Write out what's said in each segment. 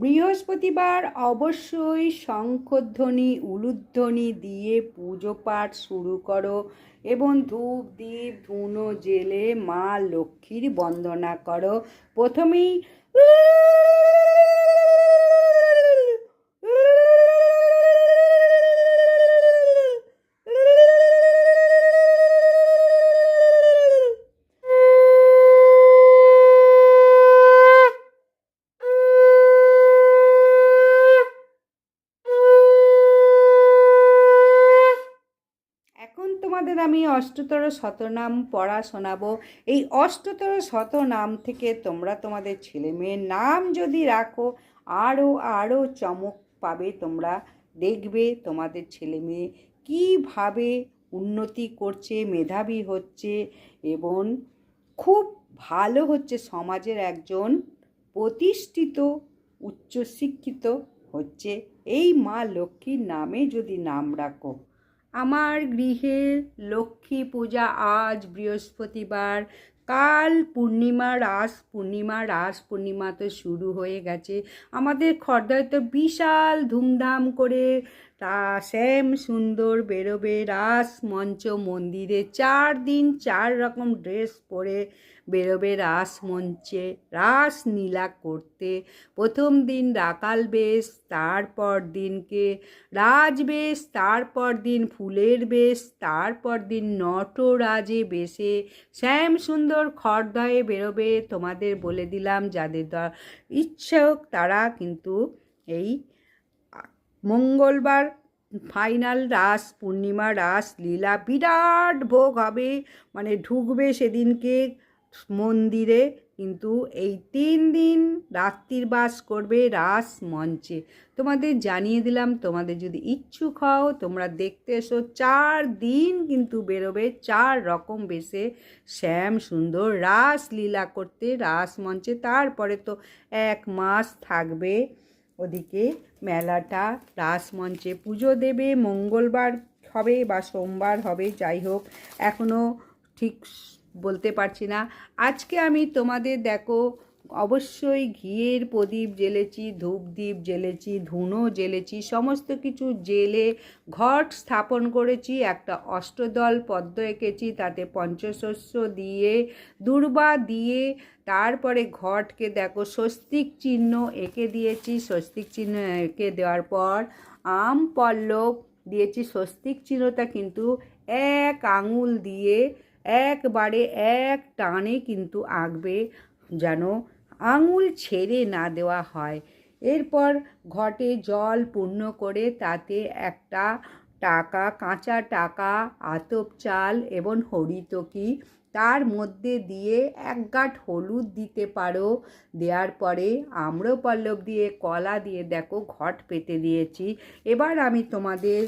বৃহস্পতিবার অবশ্যই শঙ্খধ্বনি, উলুধ্বনি দিয়ে পুজো পাঠ শুরু করো এবং ধূপ দ্বীপ ধুনো, জেলে মা লক্ষ্মীর বন্দনা করো। প্রথমেই তোমাদের আমি অষ্টতর শতনাম পড়া শোনাবো। এই অষ্টতর শতনাম থেকে তোমরা তোমাদের ছেলে মেয়ের নাম যদি রাখো আরও আরও চমক পাবে তোমরা। দেখবে তোমাদের ছেলে মেয়ে কীভাবে উন্নতি করছে, মেধাবী হচ্ছে এবং খুব ভালো হচ্ছে। সমাজের একজন প্রতিষ্ঠিত, উচ্চশিক্ষিত হচ্ছে। এই মা লক্ষ্মীর নামে যদি নাম রাখো আমার গৃহে লক্ষ্মী পূজা আজ বৃহস্পতিবার। কাল পূর্ণিমা, রাস পূর্ণিমা রাস পূর্ণিমা তো শুরু হয়ে গেছে। আমাদের খর্দায় তো বিশাল ধুমধাম করে তা শ্যাম সুন্দর বেরোবে রাস মঞ্চ মন্দিরে। চার দিন চার রকম ড্রেস পরে বেরোবে রাস মঞ্চে। রাস নীলা করতে প্রথম দিন রাকাল বেশ, তারপর দিনকে রাজ বেশ, তারপর দিন ফুলের বেশ, তারপর দিন নটরাজে বেশে। শ্যাম সুন্দর খড়দয়ে বেরোবে তোমাদের বলে দিলাম যাদের ইচ্ছুক তারা কিন্তু এই মঙ্গলবার ফাইনাল রাস, পূর্ণিমা রাস, লীলা বিরাট ভোগ হবে। মানে ঢুকবে সেদিনকে মন্দিরে, কিন্তু এই তিন দিন রাত্রির বাস করবে রাস মঞ্চে। তোমাদের জানিয়ে দিলাম, তোমাদের যদি ইচ্ছুক হও, তোমরা দেখতে এসো, চার দিন কিন্তু বেরোবে, চার রকম বেশে শ্যাম সুন্দর রাস লীলা করতে, রাস মঞ্চে। তারপরে তো এক মাস থাকবে। ওদিকে মেলাটা রাসমঞ্চে পুজো দেবে, মঙ্গলবার হবে বা সোমবার হবে, যাই হোক এখনও ঠিক বলতে পারছি না। আজকে আমি তোমাদের দেখো অবশ্যই ঘিয়ের প্রদীপ জ্বেলেছি, ধূপদীপ জ্বেলেছি, ধুনো জ্বেলেছি, সমস্ত কিছু জেলে ঘট স্থাপন করেছি, একটা অষ্টদল পদ্ম এঁকেছি, তাতে পঞ্চশস্য দিয়ে, দুর্বা দিয়ে, তারপরে ঘটকে দেখো স্বস্তিক চিহ্ন এঁকে দিয়েছি, স্বস্তিক চিহ্ন এঁকে দেওয়ার পর আম পল্লব দিয়েছি, স্বস্তিক চিহ্নটা কিন্তু এক আঙুল দিয়ে, একবারে এক টানে কিন্তু আঁকবে যেন আঙুল ছেড়ে না দেওয়া হয়। এরপর ঘটে জল পূর্ণ করে তাতে একটা টাকা, কাঁচা টাকা, আতপ চাল এবং হরিতকি তার মধ্যে দিয়ে এক গাঁট হলুদ দিতে পারো। দেওয়ার পরে আম্রপল্লব দিয়ে কলা দিয়ে দেখো ঘট পেতে দিয়েছি। এবার আমি তোমাদের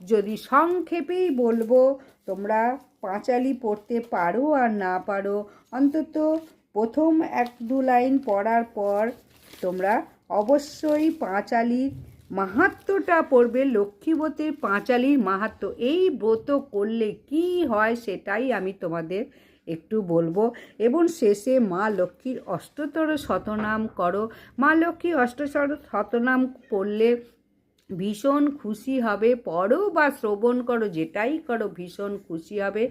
যদি সংক্ষেপেই বলব, তোমরা পাঁচালি পড়তে পারো আর না পারো, অন্তত প্রথম এক দু লাইন পড়ার পর তোমরা অবশ্যই পাঁচালির মাহাত্মটা পড়বে লক্ষ্মীব্রতের পাঁচালির মাহাত্ম্য এই ব্রত করলে কি হয় সেটাই আমি তোমাদের একটু বলব। এবং শেষে মা লক্ষ্মীর অষ্টতর শতনাম করো। মা লক্ষ্মীর অষ্টতর শতনাম পড়লে ভীষণ খুশি হবে, পড়ো বা শ্রবণ করো, যেটাই করো, ভীষণ খুশি হবে।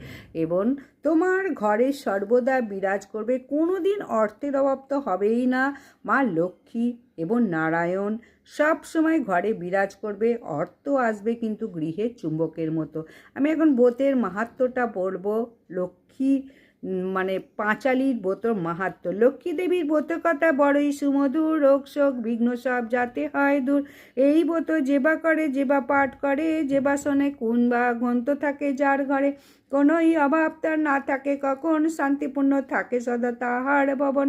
এবং তোমার ঘরে সর্বদা বিরাজ করবে কোনো দিন অর্থের অভাব তো হবেই না। মা লক্ষ্মী এবং নারায়ণ সব সময় ঘরে বিরাজ করবে, অর্থ আসবে কিন্তু গৃহের চুম্বকের মতো। আমি এখন বোতের মাহাত্ম্যটা বলব লক্ষ্মী মানে পাঁচালির ব্রত মাহাত্ম্য লক্ষ্মী দেবীর ব্রত কথা বড়ই সুমধুর, রোগ শোক, বিঘ্ন সব যাতে হয় দূর। এই ব্রত যেবা করে যেবা পাঠ করে যেবা শোনে, কোন বা গ্রন্থ থাকে যার ঘরে। কোনোই অভাব তার না থাকে, কখন শান্তিপূর্ণ থাকে সদা তাহার ভবন।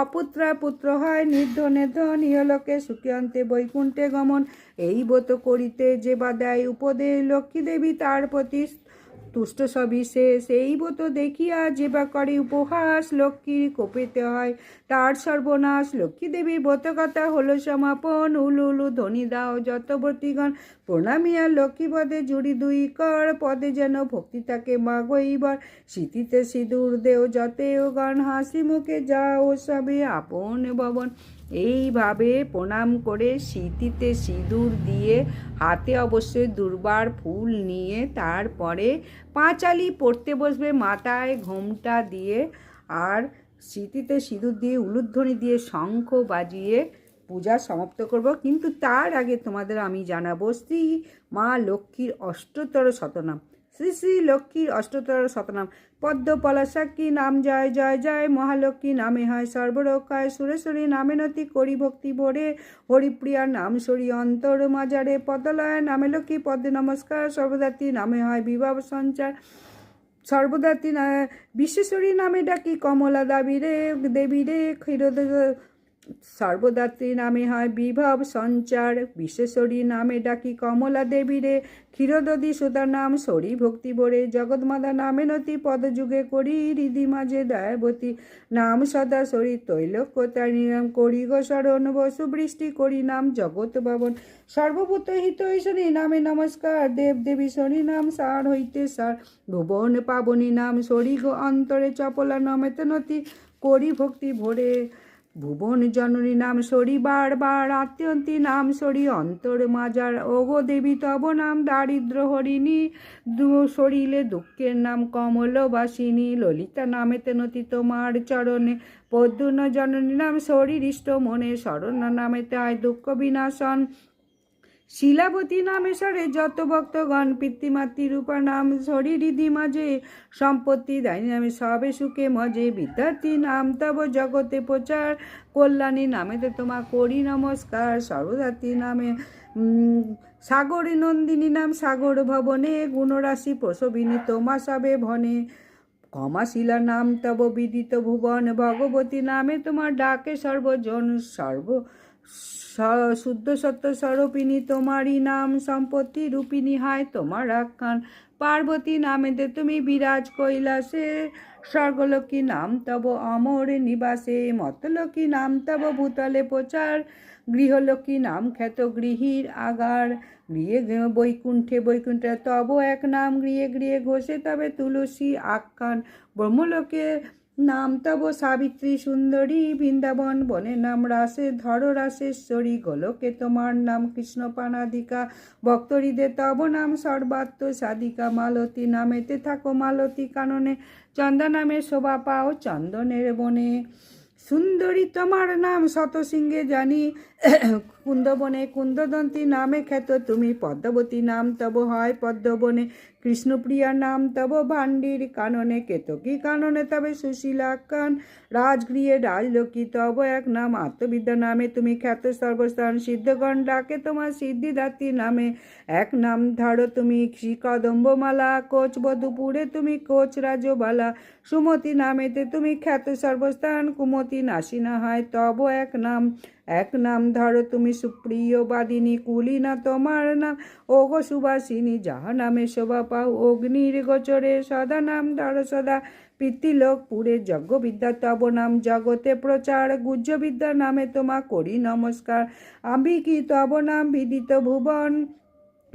অপুত্রা পুত্র হয়, নির্ধনে ধন, ইহলোকে সুখে অন্তে বৈকুণ্ঠে গমন। এই ব্রত করিতে যেবা দেয় উপদেশ, লক্ষ্মী দেবী তার প্রতি তুষ্ট সবিশেষ এই ব্রত দেখিয়া যেবা করে উপহাস, লক্ষ্মীর কোপেতে হয়। তার সর্বনাশ, লক্ষ্মী দেবীর ব্রতকথা হলো সমাপন। উলু উলু ধ্বনি দাও যত ব্রতিগণ প্রণামিয়া লক্ষ্মী পদে জুড়ি দুই কর। পদে যেন ভক্তি থাকে মা গইবার স্মৃতিতে সিঁদুর দেও যতেও গণ। হাসি মুখে যাও সবে আপন ভবন। এইভাবে প্রণাম করে স্মৃতিতে সিঁদুর দিয়ে হাতে অবশ্যই দুর্বার ফুল নিয়ে তারপরে পাঁচালি পড়তে বসবে মাথায় ঘোমটা দিয়ে আর স্মৃতিতে সিঁদুর দিয়ে উলুধ্বনি দিয়ে শঙ্খ বাজিয়ে পূজা সমাপ্ত করব। কিন্তু তার আগে তোমাদের আমি জানাব, শ্রী মা লক্ষ্মীর অষ্টতর শতনাম। শ্রী শ্রী লক্ষ্মীর অষ্টতর শতনাম। পদ্ম পলাশাক্ষী নাম জয় জয় জয়, মহালক্ষ্মী নামে হয় সর্বরক্ষায় সুরেশ্বরী নামে নতি করি ভক্তি ভরে। হরিপ্রিয়া নাম সরি অন্তর মাজারে। পদলয় নামে লক্ষ্মী পদ্মে নমস্কার। সর্বদাত্রী নামে হয় বিবাহ সঞ্চার। সর্বদাত্রী বিশ্বেশ্বরী নামে ডাকি কমলা দাবি রে দেবী রে ক্ষীরদ সর্বদাত্রী নামে হয় বিভব সঞ্চার। বিশ্বেশ্বরী নামে ডাকি কমলা দেবী রে ক্ষীরদী সুতার নাম সরি ভক্তি বরে জগৎমাতা নামে নতি পদযুগে করি হৃদি মাঝে দয়াবতী। নাম সদা সরি তৈলক্যতারিণী নাম করি গো শরণ বসু বৃষ্টি করি নাম জগৎ বাবন সর্বভূত হিত ঈশ্বরী নামে নমস্কার। দেব দেবী শনি নাম সার হইতে সার। ভুবন পাবনী নাম সরি গো অন্তরে চপলা নমেত নতি করি ভক্তি ভরে। ভুবন জননী নাম সরি বার আত্মীয়ন্তী নাম সরি, অন্তর মাজার, ওগো দেবী তব নাম দারিদ্র হরিণী, দু- সরিলে দুঃখের নাম কমলবাসিনী, ললিতা নামেতে নতি তোমার চরণে, পদ্মন জননী নাম শরীর ইষ্ট মনে, শরণ নামেতে আয় দুঃখ বিনাশন শিলাবতী নামে সরে যত ভক্তগণ পিতৃমাতৃ রূপা নাম শরীরিধি মাঝে, সম্পত্তি দায়ী নামে সবে সুখে মজে, বিদ্যার্থী নাম তব জগতে প্রচার, কল্যাণী নামেতে তোমা করি নমস্কার সর্বদাত্রী নামে সাগরে নন্দিনী নাম সাগর ভবনে, গুণরাশি প্রসবিনী তোমা সবে ভনে ক্ষমাশিলা নাম তব বিদিত ভুবন, ভগবতী নামে তোমার ডাকে সর্বজন সর্ব শুদ্ধ সত্য স্বরূপিনী তোমারই নাম সম্পত্তি রূপিনী হয় তোমার আখ্যান। পার্বতী নামেতে তুমি বিরাজ কৈলাসে, স্বর্গলক্ষ্মী নাম তব অমর নিবাসে মতলক্ষ্মী নাম তব ভূতলে প্রচার, গৃহলক্ষ্মী নাম খ্যাত গৃহীর আগার। গৃহে বৈকুণ্ঠে বৈকুণ্ঠে তব এক নাম, গৃহে গৃহে ঘোষে তবে তুলসী আখ্যান। ব্রহ্মলোকে নাম তব সাবিত্রী সুন্দরী, বৃন্দাবন বনে নাম রাসে, ধর রাসেশ্বরী গোলকে তোমার নাম কৃষ্ণ পানাদিকা, ভক্তরিদে তব নাম সর্বাত্ম সাধিকা, মালতী নামেতে থাকো মালতী কাননে, চন্দা নামে শোভা পাও চন্দনের বনে। সুন্দরী তোমার নাম শত শতসিংহে জানি কুন্দবনে কুন্দদন্তী নামে খ্যাত তুমি পদ্মাবতী নাম তব হয় পদ্মবনে। কৃষ্ণপ্রিয়া নাম তব ভাণ্ডির কাননে, কেতকী কাননে তবে সুশীলা কান। রাজগৃহে রাজলক্ষ্মী তব এক নাম আত্মবিদ্যা নামে তুমি খ্যাত সর্বস্থান। সিদ্ধগণ ডাকে তোমার সিদ্ধিদাত্রী নামে এক নাম ধারো তুমি। শ্রীকদম্বমালা কোচ বধুপুরে তুমি কোচ রাজবালা। সুমতি নামেতে তুমি খ্যাত সর্বস্থান। কুমতি নাসিনা হয় তব এক নাম। এক নাম ধরো তুমি সুপ্রিয় বাদিনী কুলিনা তোমার নাম। গো সুবাসিনী, যাহা নামে শোভা পাও, অগ্নির গোচরে সদা নাম ধরো সদা। পিতৃলোক পুরে যজ্ঞবিদ্যা, তব নাম জগতে প্রচার। গুজ্জবিদ্যা নামে তোমা করি নমস্কার। আমি কি তব নাম বিদিত ভুবন?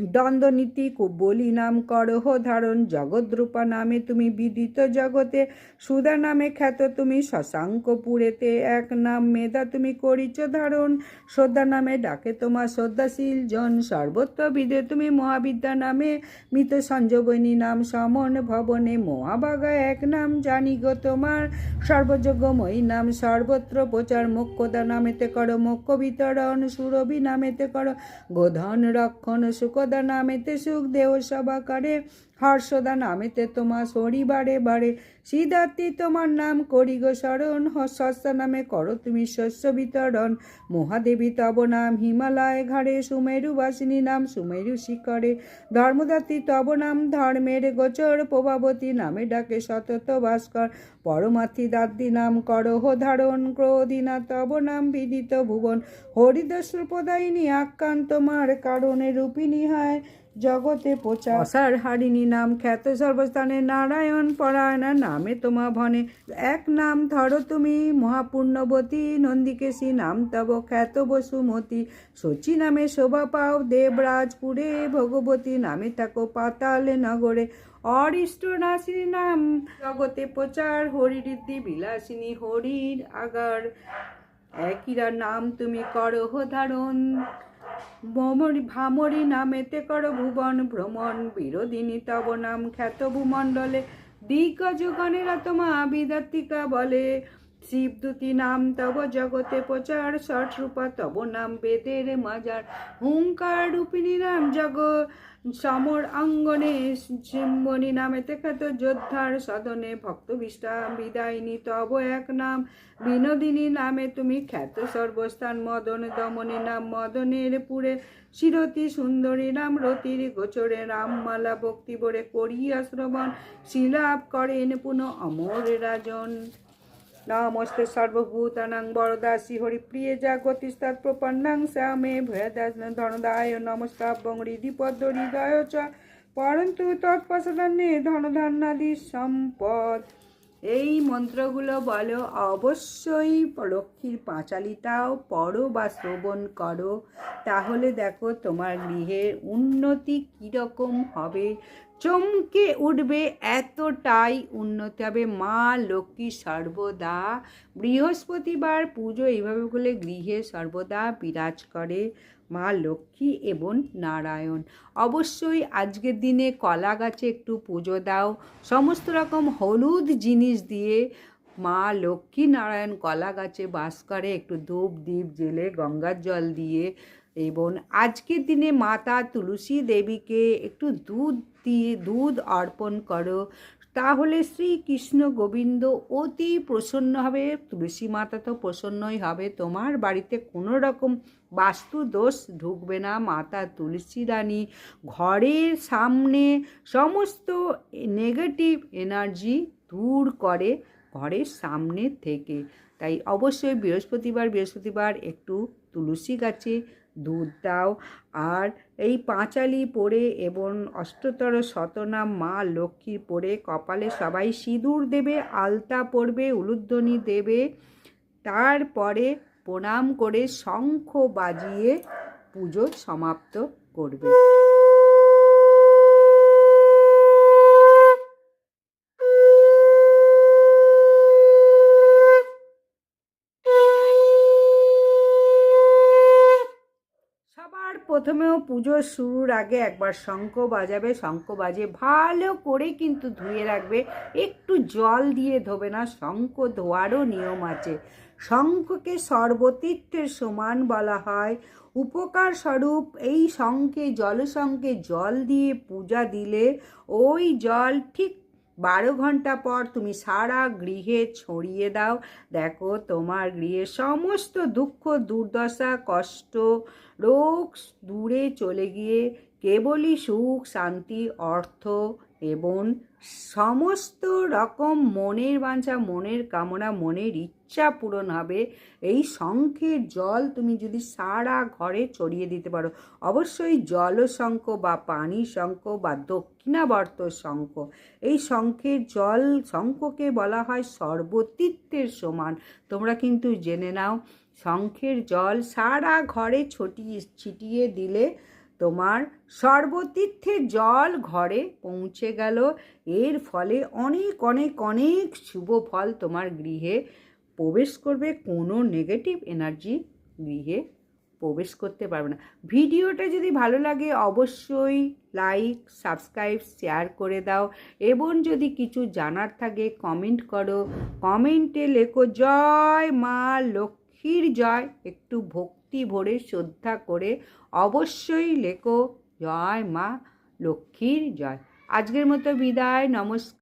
দ্বন্দ্বনীতি বলি নাম করহ ধারণ, জগদ্রূপা নামে তুমি বিদিত জগতে, সুধা নামে খ্যাত তুমি শশাঙ্কপুরেতে এক নাম মেধা তুমি করিছ ধারণ, শ্রদ্ধা নামে ডাকে তোমার শ্রদ্ধাশীল জন সর্বত্র বিদে তুমি মহাবিদ্যা নামে, মৃত সঞ্জীবনী নাম সমন ভবনে মহাবাগা এক নাম জানি গো তোমার, সর্বযোগ্যময়ী নাম সর্বত্র প্রচার, মোক্ষদা নামেতে করো, মোক্ষ বিতরণ, সুরভি নামেতে করো, গোধন, রক্ষণ সুখদা নামেতে সুখ দেহ সভা করে হর্ষদা নামেতে তোমার সরি বারে বারে। সিদ্ধার্থী তোমার নাম করি গো শরণ সস্তা নামে করো তুমি শস্য বিতরণ। মহাদেবী তব নাম হিমালয় ঘাড়ে, সুমেরু বাসিনী নাম সুমেরু শিখরে। ধর্মদাত্রী তব নাম ধর্মের গোচর, প্রভাবতী নামে ডাকে সতত ভাস্কর। পরমার্থী দাদ্দি নাম করহ ধারণ, ক্রোধিনা তব নাম বিদিত ভুবন। হরিদস্রুপদায়িনী আখ্যান তোমার কারণে রূপিণী হয়। জগতে প্রচার। হারিণী নাম খ্যাত সর্বস্থানে, নারায়ণ পরায়ণা নামে তোমা ভনে। এক নাম ধরো তুমি, মহাপূর্ণবতী নন্দিকেশী নাম তব খ্যাত বসুমতী। শচী নামে শোভা পাও দেবরাজপুরে, ভগবতী নামে থাকো পাতালে নগরে। অরিষ্ট নাসিনী নাম জগতে প্রচার, হরিঋদ্ধি বিলাসিনী, হরির আগার। একইরা নাম তুমি করো ধারণ। ভ্রমরি ভামরি নামেতে কর ভুবন, ভ্রমণ বিরোধিনী তব নাম খ্যাত ভূমণ্ডলে। দিগ্গজ গণেরা তোমা বিদাত্তিকা বলে। শিবদূতি নাম তব জগতে প্রচার, ষট রূপা তব নাম বেদের মাজার। হুঙ্কার রূপিণী নাম জগ, সমর অঙ্গনে সিম্বনী নামেতে খ্যাত যোদ্ধার সদনে ভক্ত বিষ্টাম বিদায়িনী তব এক নাম। বিনোদিনী নামে তুমি খ্যাত সর্বস্থান, মদন দমনী নাম মদনের পুরে। শিরতি সুন্দরী নাম রতির গোচরে, রামমালা ভক্তি বরে করিয়া শ্রবণ। শিলাপ করেন পুনঃ অমর রাজন। নমস্তে সর্বভূতানাং বরদাসী হরিপ্রিয়ে জাগতিস্তৎ প্রপন্নাং শ্যামে ভয়দাস ধনদায় নমস্কাব্যং হৃদিপদ্ম হৃদয় চ। পরন্তু তৎপশনে ধনধান্যাদি সম্পদ। এই মন্ত্রগুলো বলো। অবশ্যই লক্ষ্মীর পাঁচালিটাও পড়ো বা শ্রবণ করো। তাহলে দেখো তোমার গৃহের উন্নতি কীরকম হবে। চমকে উঠবে এতটাই উন্নতি হবে। মা লক্ষ্মী সর্বদা বৃহস্পতিবার পুজো এইভাবে করলে গৃহে সর্বদা বিরাজ করে। মা লক্ষ্মী এবং নারায়ণ। অবশ্যই আজকের দিনে কলা গাছে একটু পুজো দাও। সমস্ত রকম হলুদ জিনিস দিয়ে মা লক্ষ্মী নারায়ণ কলা গাছে বাস করে, একটু ধূপ দ্বীপ জেলে গঙ্গার জল দিয়ে এবং আজকের দিনে মাতা তুলসী দেবীকে একটু দুধ দিয়ে, দুধ অর্পণ করো। তাহলে শ্রীকৃষ্ণ গোবিন্দ অতি প্রসন্ন হবে, তুলসী মাতা তো প্রসন্নই হবে, তোমার বাড়িতে কোনো রকম বাস্তু দোষ ঢুকবে না, মাতা তুলসী রানী ঘরের সামনে সমস্ত নেগেটিভ এনার্জি দূর করে ঘরের সামনে থেকে। তাই অবশ্যই বৃহস্পতিবার বৃহস্পতিবার একটু তুলসী গাছে দুধ দাও। আর এই পাঁচালি পরে এবং অষ্টতর শতনাম মা লক্ষ্মীর পরে কপালে সবাই সিঁদুর দেবে, আলতা পরবে, উলুধ্বনি দেবে। তারপরে প্রণাম করে শঙ্খ বাজিয়ে পুজো সমাপ্ত করবে। প্রথমেও পুজো শুরুর আগে একবার শঙ্খ বাজাবে, শঙ্খ বাজে ভালো করে কিন্তু ধুয়ে রাখবে। একটু জল দিয়ে ধোবে না, শঙ্খ ধোয়ারও নিয়ম আছে। শঙ্খকে সর্বতীর্থের সমান বলা হয়। উপকার স্বরূপ এই শঙ্খে, জলশঙ্খে জল দিয়ে পূজা দিলে ওই জল ঠিক বারো ঘণ্টা পর তুমি সারা গৃহে ছড়িয়ে দাও। দেখো তোমার গৃহে সমস্ত দুঃখ, দুর্দশা, কষ্ট, রোগ দূরে চলে গিয়ে কেবলই সুখ, শান্তি, অর্থ এবং সমস্ত রকম মনের বাঞ্ছা, মনের কামনা, মনের ইচ্ছা পূরণ হবে। এই শঙ্খের জল তুমি যদি সারা ঘরে ছড়িয়ে দিতে পারো, অবশ্যই জলশঙ্খ বা পানি শঙ্খ বা দক্ষিণাবর্ত শঙ্খ। এই শঙ্খের জল শঙ্খকে বলা হয় সর্বতীর্থের সমান। তোমরা কিন্তু জেনে নাও, শঙ্খের জল সারা ঘরে ছটিয়ে, ছিটিয়ে দিলে তোমার সর্বতীর্থের জল ঘরে পৌঁছে গেল। এর ফলে অনেক অনেক অনেক শুভ ফল তোমার গৃহে প্রবেশ করবে। কোনো নেগেটিভ এনার্জি গৃহে প্রবেশ করতে পারবে না। ভিডিওটা যদি ভালো লাগে অবশ্যই লাইক সাবস্ক্রাইব শেয়ার করে দাও। এবং যদি কিছু জানার থাকে কমেন্ট করো। কমেন্টে লেখো, জয় মা লক্ষ্মীর জয়। একটু ভক্তি ভরে শ্রদ্ধা করে অবশ্যই লেখো। জয় মা লক্ষ্মীর জয়। আজকের মতো বিদায় নমস্কার।